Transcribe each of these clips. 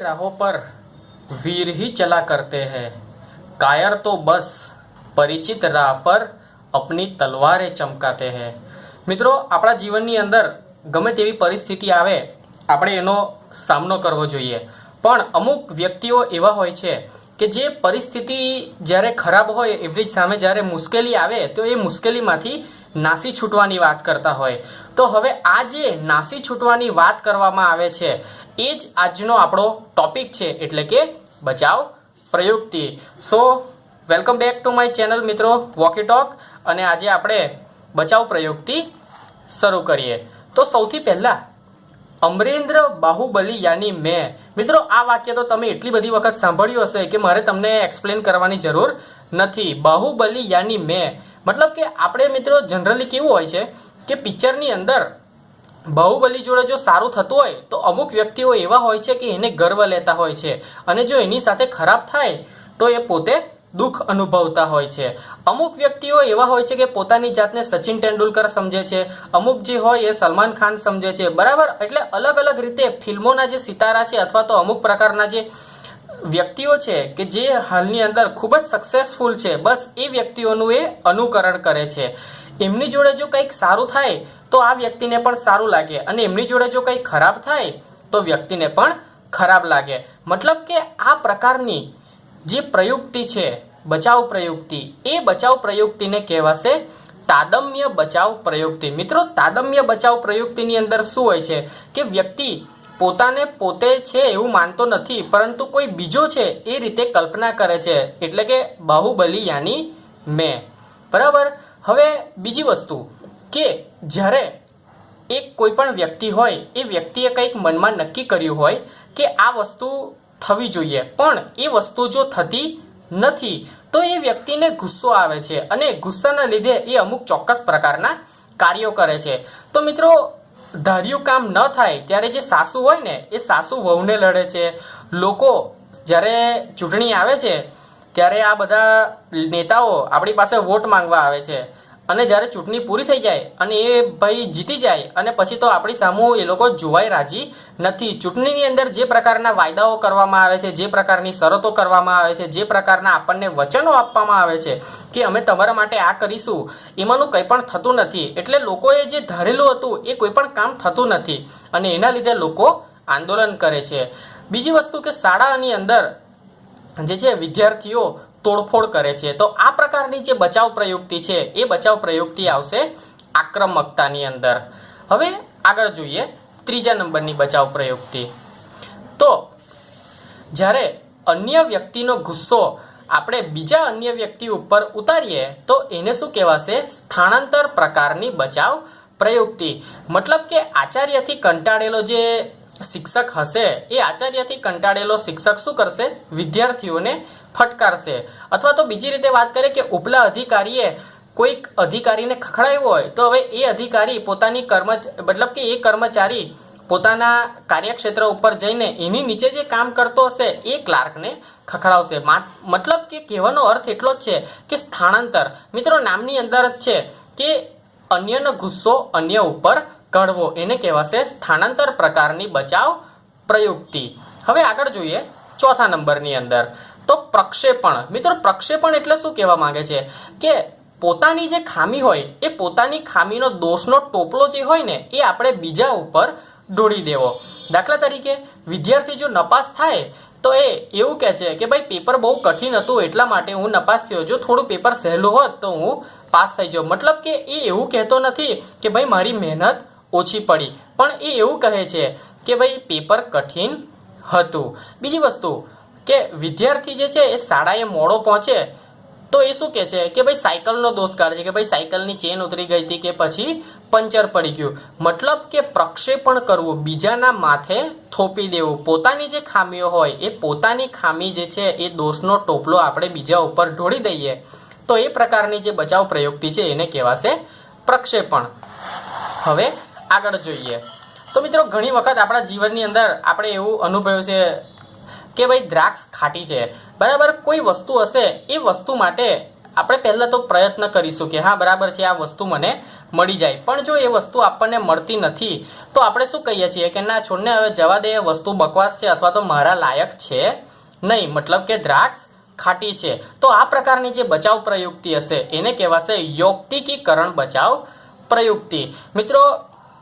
राहों पर वीर ही चला करते हैं कायर तो बस પરિચિત રાહ પર અપની તલવારે ચમકાતે હૈ મિત્રો આપણા જીવનની અંદર ગમે તેવી પરિસ્થિતિ આવે આપણે એનો સામનો કરવો જોઈએ પણ અમુક વ્યક્તિઓ એવા હોય છે કે જે પરિસ્થિતિ જ્યારે ખરાબ હોય એમની જ સામે જ્યારે મુશ્કેલી આવે તો એ મુશ્કેલીમાંથી નાસી છૂટવાની વાત કરતા હોય. તો હવે આ જે નાસી છૂટવાની વાત કરવામાં આવે છે, એ જ આજનો આપણો ટોપિક છે, એટલે કે બચાવ પ્રયુક્તિ. So welcome back to my channel મિત્રો વોકી ટોક અને આજે આપણે બચાવ પ્રયુક્તિ શરૂ કરીએ. તો સૌથી પહેલા, અમરેન્દ્ર બાહુબલી યાની મેં. મિત્રો, આ વાક્ય તો તમે એટલી બધી વખત સાંભળ્યું હશે કે મારે તમને એક્સપ્લેન કરવાની જરૂર નથી. બાહુબલી યાની મેં. મતલબ કે આપણે મિત્રો જનરલી કેવું હોય છે કે પિક્ચરની અંદર બાહુબલી જોડે જો સારું થતું હોય તો અમુક વ્યક્તિઓ એવા હોય છે કે એને ગર્વ લેતા હોય છે અને જો એની સાથે ખરાબ થાય તો એ પોતે દુઃખ અનુભવતા હોય છે. અમુક વ્યક્તિઓ એવા હોય છે કે પોતાની જાતને સચિન તેંડુલકર સમજે છે. અમુક જે હોય એ સલમાન ખાન સમજે છે. બરાબર? એટલે અલગ અલગ રીતે ફિલ્મોના જે સિતારા છે અથવા તો અમુક પ્રકારના જે વ્યક્તિઓ છે કે જે હાલની અંદર ખૂબ જ સક્સેસફુલ છે, બસ એ વ્યક્તિઓનું એ અનુકરણ કરે છે. એમની જોડે જો કંઈક સારું થાય, તો આ વ્યક્તિને પણ સારું લાગે. અને એમની જોડે જો કંઈક ખરાબ થાય, તો વ્યક્તિને પણ ખરાબ લાગે. મતલબ કે આ પ્રકારની જે પ્રયુક્તિ છે, બચાવ પ્રયુક્તિ, એ બચાવ પ્રયુક્તિને કહેવાશે તાદમ્ય બચાવ પ્રયુક્તિ. મિત્રો, તાદમ્ય બચાવ પ્રયુક્તિની અંદર શું હોય છે? કે વ્યક્તિ પોતાને પોતે છે એવું માનતો નથી, પરંતુ કોઈ બીજો છે એ રીતે કલ્પના કરે છે. એટલે કે બાહુબલી યાની મેં. બરાબર? હવે બીજી વસ્તુ કે જ્યારે એક કોઈ પણ વ્યક્તિ હોય, એ વ્યક્તિએ કંઈક મનમાં નક્કી કર્યું હોય કે આ વસ્તુ થવી જોઈએ. પણ એ વસ્તુ જો થતી નથી, તો એ વ્યક્તિને ગુસ્સો આવે છે અને ગુસ્સાના લીધે એ અમુક ચોક્કસ પ્રકારના કાર્યો કરે છે. તો મિત્રો ધાર્યું કામ ન થાય ત્યારે જે સાસુ હોય ને, એ સાસુ વહુને લડે છે. લોકો જ્યારે ચૂંટણી આવે છે, ત્યારે આ બધા નેતાઓ આપણી પાસે વોટ માંગવા આવે છે. અને જ્યારે ચૂંટણી પૂરી થઈ જાય અને એ ભાઈ જીતી જાય અને પછી તો આપણી સામુ એ લોકો જોવાય રાજી નથી. ચૂંટણીની અંદર જે પ્રકારના વાયદાઓ કરવામાં આવે છે, જે પ્રકારની શરતો કરવામાં આવે છે, જે પ્રકારના આપણને વચનો આપવામાં આવે છે કે અમે તમારા માટે આ કરીશું, એમાંનું કંઈ પણ થતું નથી. એટલે લોકોએ જે ધારેલું હતું એ કોઈ પણ કામ થતું નથી અને એના લીધે લોકો આંદોલન કરે છે. બીજી વસ્તુ કે શાળાની અંદર જે છે વિદ્યાર્થીઓ તોડફોડ કરે છે. તો આ પ્રકારની જે બચાવ પ્રયુક્તિ છે, એ બચાવ પ્રયુક્તિ આવશે આક્રમકતાની અંદર. હવે આગળ જોઈએ ત્રીજા નંબરની બચાવ પ્રયુક્તિ. તો જ્યારે અન્ય વ્યક્તિનો ગુસ્સો આપણે બીજા અન્ય વ્યક્તિ ઉપર ઉતારીએ, તો એને શું કહેવાશે? સ્થાનાંતર પ્રકારની બચાવ પ્રયુક્તિ. મતલબ કે આચાર્યથી કંટાળેલો જે શિક્ષક હશે, એ આચાર્યથી કંટાળેલો શિક્ષક શું કરશે? વિદ્યાર્થીઓને ફટકારશે. અથવા તો બીજી રીતે વાત કરીએ કે ઉપલા અધિકારીએ કોઈક અધિકારીને ખખડાવ્યો હોય, તો હવે એ અધિકારી પોતાની કર્મ મતલબ કે એ કર્મચારી પોતાના કાર્યક્ષેત્ર ઉપર જઈને એની નીચે જે કામ કરતો હશે, એ ક્લાર્કને ખખડાવશે. મતલબ કે કહેવાનો અર્થ એટલો જ છે કે સ્થાનાંતર. મિત્રો, નામની અંદર જ છે કે અન્યનો ગુસ્સો અન્ય ઉપર કઢવો એને કહેવાશે સ્થાનાંતર પ્રકારની બચાવ પ્રયુક્તિ. હવે આગળ જોઈએ ચોથા નંબરની અંદર. તો પ્રક્ષેપણ. મિત્રો, પ્રક્ષેપણ એટલે શું કહેવા માંગે છે? કે પોતાની જે ખામી હોય, એ પોતાની ખામીનો દોષનો ટોપલો જે હોય ને, એ આપણે બીજા ઉપર ઢોળી દેવો. દાખલા તરીકે, વિદ્યાર્થી જો નપાસ થાય, તો એ એવું કહે છે કે, ભાઈ, પેપર બહુ કઠિન હતું, એટલા માટે હું નપાસ થયો જો થોડું પેપર સહેલું હોત તો હું પાસ થઈ જાઉં. મતલબ કે એ એવું કહેતો નથી કે, ભાઈ, મારી મહેનત ઓછી પડી. પણ એ એવું કહે છે કે, ભાઈ, પેપર કઠિન હતું. બીજી વસ્તુ કે વિદ્યાર્થી જે છે એ શાળાએ મોડો પહોંચે, તો એ શું કે છે? કે ભાઈ સાયકલનો દોષ કાઢે છે, કે ભાઈ સાયકલની ચેન ઉતરી ગઈ હતી કે પછી પંચર પડી ગયું. મતલબ કે પ્રક્ષેપણ કરવું, બીજાના માથે થોપી દેવું. પોતાની જે ખામીઓ હોય, એ પોતાની ખામી જે છે એ દોષનો ટોપલો આપણે બીજા ઉપર ઢોળી દઈએ. તો એ પ્રકારની જે બચાવ પ્રયુક્તિ છે એને કહેવાશે પ્રક્ષેપણ. હવે આગળ જોઈએ. તો મિત્રો, ઘણી વખત આપણા જીવનની અંદર આપણે એવું અનુભવ્યું છે કે ભાઈ દ્રાક્ષ ખાટી છે. બરાબર કોઈ વસ્તુ હશે, એ વસ્તુ માટે આપણે પહેલાં તો પ્રયત્ન કરીશું કે હા, બરાબર છે, આ વસ્તુ મને મળી જાય. પણ જો એ વસ્તુ આપણને મળતી નથી, તો આપણે શું કહીએ છીએ કે ના, છોડને હવે જવા દે, એ વસ્તુ બકવાસ છે અથવા તો મારા લાયક છે નહીં. મતલબ કે દ્રાક્ષ ખાટી છે. તો આ પ્રકારની જે બચાવ પ્રયુક્તિ હશે, એને કહેવાશે યૌક્તિકીકરણ બચાવ પ્રયુક્તિ. મિત્રો,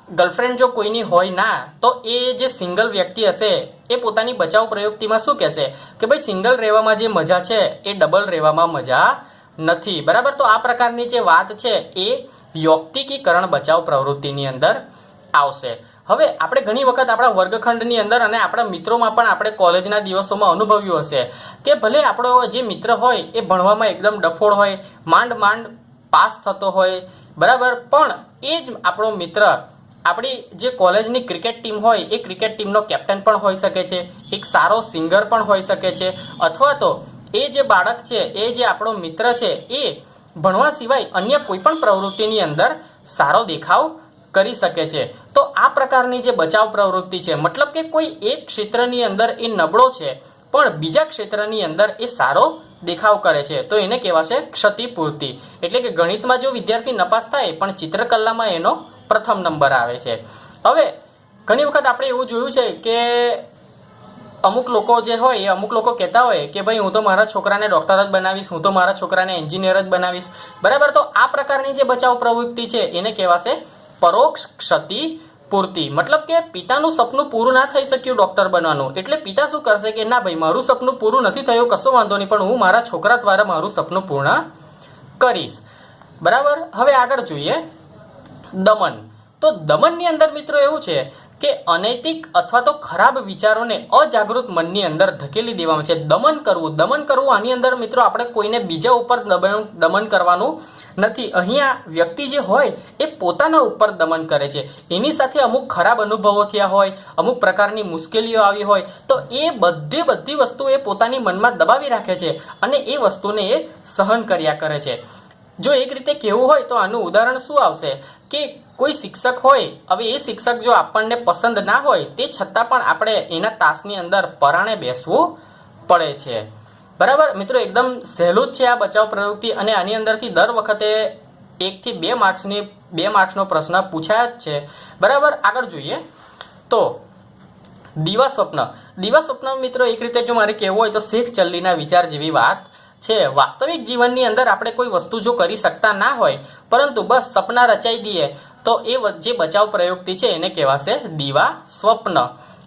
ગર્લફ્રેન્ડ જો કોઈની હોય ના, તો એ જે સિંગલ વ્યક્તિ હશે એ પોતાની બચાવ પ્રયુક્તિમાં શું કહેશે? કે ભાઈ સિંગલ રહેવામાં જે મજા છે, એ ડબલ રહેવામાં મજા નથી. બરાબર? તો આ પ્રકારની જે વાત છે, એ યૌક્તિકીકરણ બચાવ પ્રવૃત્તિની અંદર આવશે. હવે આપણે ઘણી વખત આપણા વર્ગખંડની અંદર અને આપણા મિત્રોમાં પણ આપણે કોલેજના દિવસોમાં અનુભવ્યું હશે કે ભલે આપણો જે મિત્ર હોય, એ ભણવામાં એકદમ ડફોળ હોય માંડ માંડ પાસ થતો હોય, બરાબર? પણ એ જ આપણો મિત્ર આપણી જે કોલેજની ક્રિકેટ ટીમ હોય, એ ક્રિકેટ ટીમનો કેપ્ટન પણ હોઈ શકે છે, એક સારો સિંગર પણ હોઈ શકે છે, અથવા તો એ જે બાળક છે, એ જે આપણો મિત્ર છે, એ ભણવા સિવાય અન્ય કોઈ પણ પ્રવૃત્તિની અંદર સારો દેખાવ કરી શકે છે. તો આ પ્રકારની જે બચાવ પ્રવૃત્તિ છે, મતલબ કે કોઈ એક ક્ષેત્રની અંદર એ નબળો છે, પણ બીજા ક્ષેત્રની અંદર એ સારો દેખાવ કરે છે. તો એને કહેવાશે ક્ષતિપૂર્તિ. એટલે કે ગણિતમાં જો વિદ્યાર્થી નપાસ થાય, પણ ચિત્રકલામાં એનો પ્રથમ નંબર આવે છે. હવે, ઘણી વખત આપણે એવું જોયું છે કે અમુક લોકો જે હોય, એ અમુક લોકો કહેતા હોય કે ભાઈ હું તો મારા છોકરાને ડૉક્ટર જ બનાવીશ, હું તો મારા છોકરાને એન્જિનિયર જ બનાવીશ. બરાબર? તો આ પ્રકારની જે બચાવ પ્રવૃત્તિ છે, એને કહેવાશે પરોક્ષ ક્ષતિ પૂર્તિ. મતલબ કે પિતાનું સપનું પૂરું ના થઈ શક્યું ડૉક્ટર બનવાનું. એટલે પિતા શું કરશે કે, ના ભાઈ, મારું સપનું પૂરું નથી થયું, કશો વાંધો નહીં, પણ હું મારા છોકરા દ્વારા મારું સપનું પૂર્ણ કરીશ. બરાબર? હવે આગળ જોઈએ. દમન. તો દમનની અંદર મિત્રો એવું છે કે અનૈતિક અથવા તો ખરાબ વિચારોને અજાગૃત મનની અંદર ધકેલી દેવામાં છે. દમન કરવું દમન કરવું આની અંદર મિત્રો આપણે કોઈને બીજા ઉપર દમન કરવાનું નથી. અહીંયા વ્યક્તિ જે હોય એ પોતાના ઉપર દમન કરે છે. એની સાથે અમુક ખરાબ અનુભવો થયા હોય, અમુક પ્રકારની મુશ્કેલીઓ આવી હોય, તો એ બધી બધી વસ્તુ એ પોતાની મનમાં દબાવી રાખે છે અને એ વસ્તુને એ સહન કર્યા કરે છે. જો એક રીતે કહેવું હોય તો આનું ઉદાહરણ શું આવશે? કે કોઈ શિક્ષક હોય, હવે એ શિક્ષક જો આપણને પસંદ ના હોય, તે છતાં પણ આપણે એના તાસની અંદર પરાણે બેસવું પડે છે. બરાબર? મિત્રો, એકદમ સહેલું જ છે આ બચાવ પ્રવૃત્તિ અને આની અંદરથી દર વખતે એકથી બે માર્ક્સની, બે માર્ક્સનો પ્રશ્ન પૂછાય જ છે. બરાબર? આગળ જોઈએ. તો, દીવા સ્વપ્ન. દીવા સ્વપ્ન મિત્રો, એક રીતે જો મારે કહેવું હોય તો શેખ ચલ્લીના વિચાર જેવી વાત છે. વાસ્તવિક જીવનની અંદર આપણે કોઈ વસ્તુ જો કરી શકતા ના હોય, પરંતુ બસ સપના રચાઈ દઈએ, તો એ જે બચાવ પ્રયુક્તિ છે એને કહેવાશે દીવા સ્વપ્ન.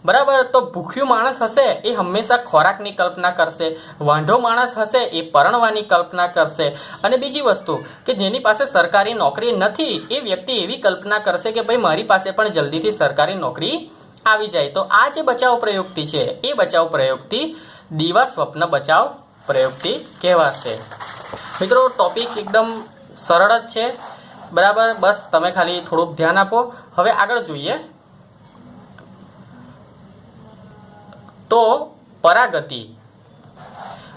બરાબર? તો ભૂખ્યું માણસ હશે એ હંમેશા ખોરાકની કલ્પના કરશે, વાંઢો માણસ હશે એ પરણવાની કલ્પના કરશે. અને બીજી વસ્તુ, કે જેની પાસે સરકારી નોકરી નથી, એ વ્યક્તિ એવી કલ્પના કરશે કે ભાઈ મારી પાસે પણ જલ્દીથી સરકારી નોકરી આવી જાય. તો આ જે બચાવ પ્રયુક્તિ છે, એ બચાવ પ્રયુક્તિ દીવા સ્વપ્ન બચાવ પ્રયુક્તિ કહેવાશે. મિત્રો ટોપિક એકદમ સરળ જ છે. બરાબર? બસ તમે ખાલી થોડુંક ધ્યાન આપો. હવે આગળ જોઈએ. તો પરાગતિ.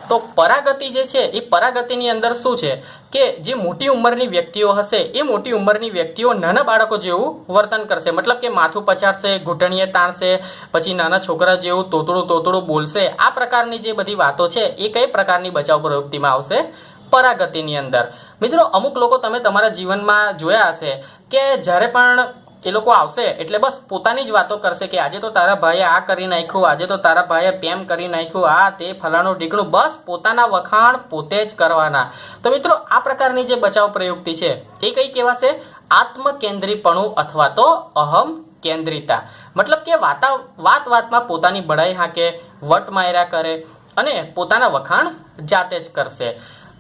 તો પરાગતિ જે છે, એ પરાગતિની અંદર શું છે? કે જે મોટી ઉંમરની વ્યક્તિઓ હશે, એ મોટી ઉંમરની વ્યક્તિઓ નાના બાળકો જેવું વર્તન કરશે. મતલબ કે માથું પછાડશે, ઘૂંટણીએ તાણશે, પછી નાના છોકરા જેવું તોતડું તોતડું બોલશે. આ પ્રકારની જે બધી વાતો છે, એ કઈ પ્રકારની બચાવ પ્રવૃત્તિમાં આવશે? પરાગતિની અંદર. મિત્રો, અમુક લોકો તમે તમારા જીવનમાં જોયા હશે કે જ્યારે પણ એ લોકો આવશે. એટલે બસ પોતાની જ વાતો કરશે કે આજે તો તારા ભાઈએ આ કરી નાખ્યું, આજે તો તારા ભાઈએ પેમ કરી નાખ્યું, આ તે ફલાણું ઢીકણું. બસ પોતાના વખાણ પોતે જ કરવાના. તો મિત્રો, આ પ્રકારની જે બચાવ પ્રયુક્તિ છે, એ કઈ કહેવાશે? આત્મકેન્દ્રીપણું અથવા તો અહમ કેન્દ્રિતા. મતલબ કે વાતા, વાત વાતમાં પોતાની બડાઈ હાંકે, વટ માર્યા કરે અને પોતાના વખાણ જાતે જ કરશે.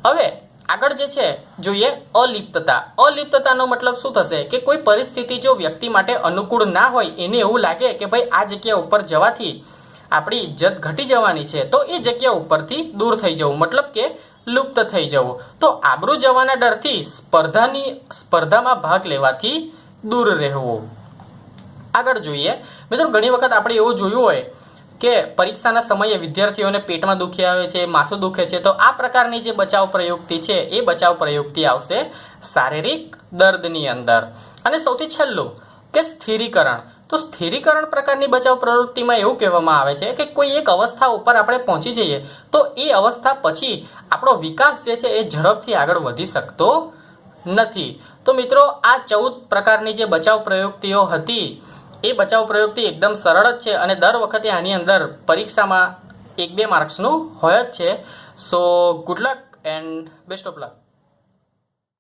હવે આગળ જે છે, જોઈએ અલિપ્તતા. અલિપ્તતાનો મતલબ શું થશે? કે કોઈ પરિસ્થિતિ જો વ્યક્તિ માટે અનુકૂળ ના હોય, એને એવું લાગે કે ભાઈ આ જગ્યા ઉપર જવાથી આપણી ઇજ્જત ઘટી જવાની છે, તો એ જગ્યા ઉપરથી દૂર થઈ જવું. મતલબ કે લુપ્ત થઈ જવું. તો આબરૂ જવાના ડરથી સ્પર્ધાની, સ્પર્ધામાં ભાગ લેવાથી દૂર રહેવું. આગળ જોઈએ. મિત્રો, ઘણી વખત આપણે એવું જોયું હોય કે પરીક્ષાના સમયે વિદ્યાર્થીઓને પેટમાં દુખી આવે છે, માથું દુખે છે, તો આ પ્રકારની જે બચાવ પ્રયુક્તિ છે, એ બચાવ પ્રયુક્તિ આવશે શારીરિક દર્દની અંદર. અને સૌથી છેલ્લું, કે સ્થિરીકરણ. તો સ્થિરીકરણ પ્રકારની બચાવ પ્રવૃત્તિમાં એવું કહેવામાં આવે છે કે કોઈ એક અવસ્થા ઉપર આપણે પહોંચી જઈએ, તો એ અવસ્થા પછી આપણો વિકાસ જે છે એ ઝડપથી આગળ વધી શકતો નથી. તો મિત્રો, આ ચૌદ પ્રકારની જે બચાવ પ્રયુક્તિઓ હતી એ બચાવ પ્રયોગથી એકદમ સરળ જ છે અને દર વખતે આની અંદર પરીક્ષામાં એક બે માર્ક્સનું હોય જ છે. So good luck and best of luck